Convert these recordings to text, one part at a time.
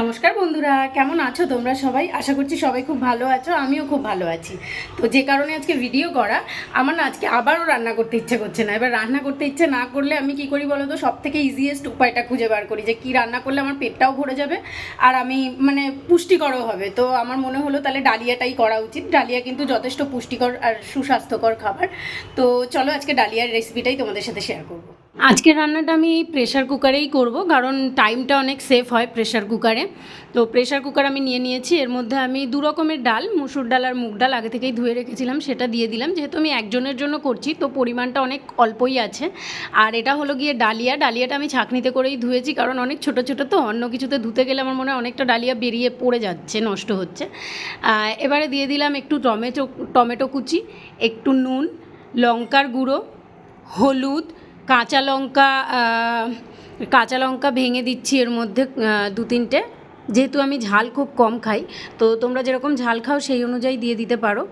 নমস্কার বন্ধুরা, কেমন আছো তোমরা সবাই? আশা করছি সবাই খুব ভালো আছো, আমিও খুব ভালো আছি। তো যে কারণে আজকে ভিডিও করা, আমার না আজকে আবারও রান্না করতে ইচ্ছে করছে না। এবার রান্না করতে ইচ্ছে না করলে আমি কি করি বলো তো সব থেকে ইজিয়েস্ট উপায়টা খুঁজে বার করি যে কি রান্না করলে আমার পেটটাও ভরে যাবে আর আমি মানে পুষ্টিকরও হবে। তো আমার মনে হলো তাহলে ডালিয়াটাই করা উচিত। ডালিয়া কিন্তু যথেষ্ট পুষ্টিকর আর সুস্বাস্থ্যকর খাবার। তো চলো আজকে ডালিয়ার রেসিপিটাই তোমাদের সাথে শেয়ার করব। আজকের রান্নাটা আমি প্রেশার কুকারেই করব, কারণ টাইমটা অনেক সেফ হয় প্রেশার কুকারে তো প্রেশার কুকার আমি নিয়ে নিয়েছি, এর মধ্যে আমি দু রকমের ডাল, মুসুর ডাল আর মুগ ডাল আগে থেকেই ধুয়ে রেখেছিলাম, সেটা দিয়ে দিলাম। যেহেতু আমি একজনের জন্য করছি, তো পরিমাণটা অনেক অল্পই আছে। আর এটা হলো গিয়ে ডালিয়া। ডালিয়াটা আমি ছাঁকনিতে করেই ধুয়েছি, কারণ অনেক ছোট ছোট তো, অন্য কিছুতে ধুতে গেলে আমার মনে হয় অনেকটা ডালিয়া বেরিয়ে পড়ে যাচ্ছে, নষ্ট হচ্ছে। এবারে দিয়ে দিলাম একটু টমেটো টমেটো কুচি, একটু নুন, লঙ্কার গুঁড়ো, হলুদ কাঁচা লঙ্কা কাঁচা লঙ্কা ভেঙে দিচ্ছি এর মধ্যে দু তিনটে যেহেতু আমি ঝাল খুব কম খাই, তো তোমরা যেরকম ঝাল খাও সেই অনুযায়ী দিয়ে দিতে পারো।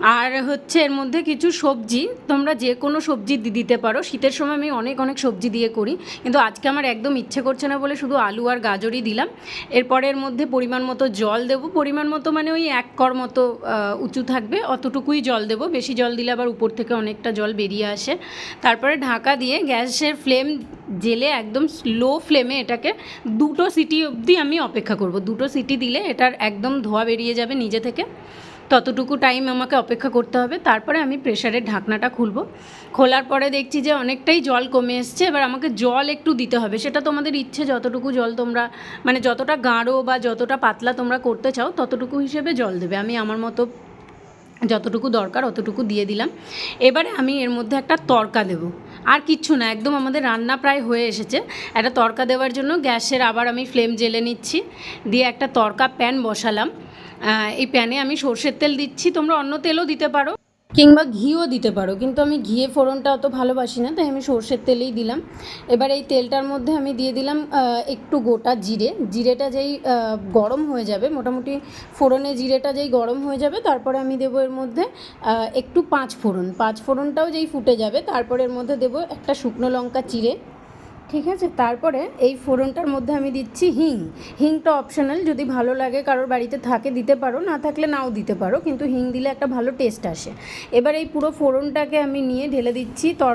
আর হচ্ছে এর মধ্যে কিছু সবজি, তোমরা যে কোনো সবজি দিতে পারো। শীতের সময় আমি অনেক অনেক সবজি দিয়ে করি। কিন্তু আজকে আমার একদম ইচ্ছে করছে না বলে শুধু আলু আর গাজরই দিলাম। এরপরে এর মধ্যে পরিমাণ মতো জল দেবো। পরিমাণ মতো মানে ওই এক কর মতো উঁচু থাকবে। অতটুকুই জল দেবো। বেশি জল দিলে আবার উপর থেকে অনেকটা জল বেরিয়ে আসে। তারপরে ঢাকা দিয়ে গ্যাসের ফ্লেম জেলে একদম স্লো ফ্লেমে এটাকে দুটো সিটি অবধি আমি অপেক্ষা করব। দুটো সিটি দিলে এটার একদম ধোয়া বেরিয়ে যাবে নিজে থেকে। ততটুকু টাইম আমাকে অপেক্ষা করতে হবে। তারপরে আমি প্রেশারের ঢাকনাটা খুলবো। খোলার পরে দেখছি যে অনেকটাই জল কমে এসছে। এবার আমাকে জল একটু দিতে হবে। সেটা তোমাদের ইচ্ছে, যতটুকু জল তোমরা মানে যতটা গাঢ় বা যতটা পাতলা তোমরা করতে চাও, ততটুকু হিসেবে জল দেবে। আমি আমার মতো যতটুকু দরকার অতটুকু দিয়ে দিলাম। এবারে আমি এর মধ্যে একটা তরকা দেব। আর কিচ্ছু না, একদম আমাদের রান্না প্রায় হয়ে এসেছে। একটা তরকা দেওয়ার জন্য গ্যাসের আবার আমি ফ্লেম জেলে নিচ্ছি। দিয়ে একটা তরকা প্যান বসালাম। এই প্যানে আমি সর্ষের তেল দিচ্ছি। তোমরা অন্য তেলও দিতে পারো। কিংবা ঘিও দিতে পারো, কিন্তু আমি ঘিয়ে ফোড়নটা অত ভালোবাসি না, তাই আমি সর্ষের তেলেই দিলাম। এবার এই তেলটার মধ্যে আমি দিয়ে দিলাম একটু গোটা জিরে। জিরেটা যেই গরম হয়ে যাবে, মোটামুটি ফোড়নে জিরেটা যেই গরম হয়ে যাবে, তারপরে আমি দেবো এর মধ্যে একটু পাঁচ ফোড়ন। পাঁচ ফোড়নটাও যেই ফুটে যাবে, তারপরে এর মধ্যে দেবো একটা শুকনো লঙ্কা চিড়ে। ঠিক আছে? তারপরে এই ফোড়নটার মধ্যে আমি দিচ্ছি হিং। হিংটা অপশনাল যদি ভালো লাগে, কারোর বাড়িতে থাকে, দিতে পারো, না থাকলে নাও দিতে পারো, কিন্তু হিং দিলে একটা ভালো টেস্ট আসে। এবার এই পুরো ফোড়নটাকে আমি নিয়ে ঢেলে দিচ্ছি তর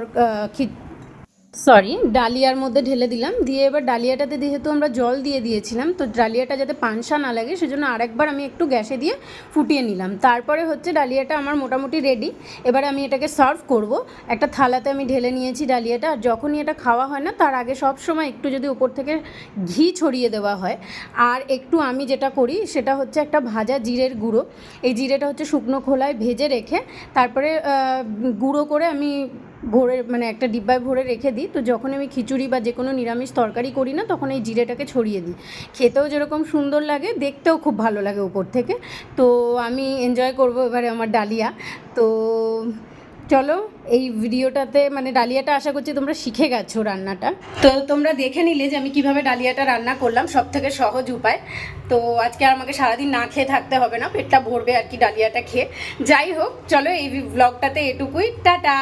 সরি ডালিয়ার মধ্যে ঢেলে দিলাম। দিয়ে এবার ডালিয়াটাতে যেহেতু আমরা জল দিয়ে দিয়েছিলাম, তো ডালিয়াটা যাতে পানসা না লাগে, সেজন্য আরেকবার আমি একটু গ্যাসে দিয়ে ফুটিয়ে নিলাম। তারপরে হচ্ছে ডালিয়াটা আমার মোটামুটি রেডি এবারে আমি এটাকে সার্ভ করব। একটা থালাতে আমি ঢেলে নিয়েছি ডালিয়াটা, আর যখনই এটা খাওয়া হয় না, তার আগে সব সময় একটু যদি উপর থেকে ঘি ছড়িয়ে দেওয়া হয়। আর একটু আমি যেটা করি, সেটা হচ্ছে একটা ভাজা জিরের গুঁড়ো। এই জিরেটা হচ্ছে শুকনো খোলায় ভেজে রেখে, তারপরে গুঁড়ো করে আমি ভরে মানে একটা ডিব্বায় ভরে রেখে দিই। তো যখন আমি খিচুড়ি বা যে কোনো নিরামিষ তরকারি করি না, তখন এই জিরেটাকে ছড়িয়ে দিই। খেতেও যেরকম সুন্দর লাগে, দেখতেও খুব ভালো লাগে উপর থেকে। তো আমি এনজয় করব এবারে আমার ডালিয়া। তো চলো, এই ভিডিওটাতে মানে ডালিয়াটা আশা করছি তোমরা শিখে গেছো রান্নাটা। তো তোমরা দেখে নিলে যে আমি কীভাবে ডালিয়াটা রান্না করলাম, সব থেকে সহজ উপায়। তো আজকে আর আমাকে সারাদিন না খেয়ে থাকতে হবে না, পেটটা ভরবে আর কি ডালিয়াটা খেয়ে। যাই হোক, চলো এই ব্লগটাতে এটুকুই। টাটা!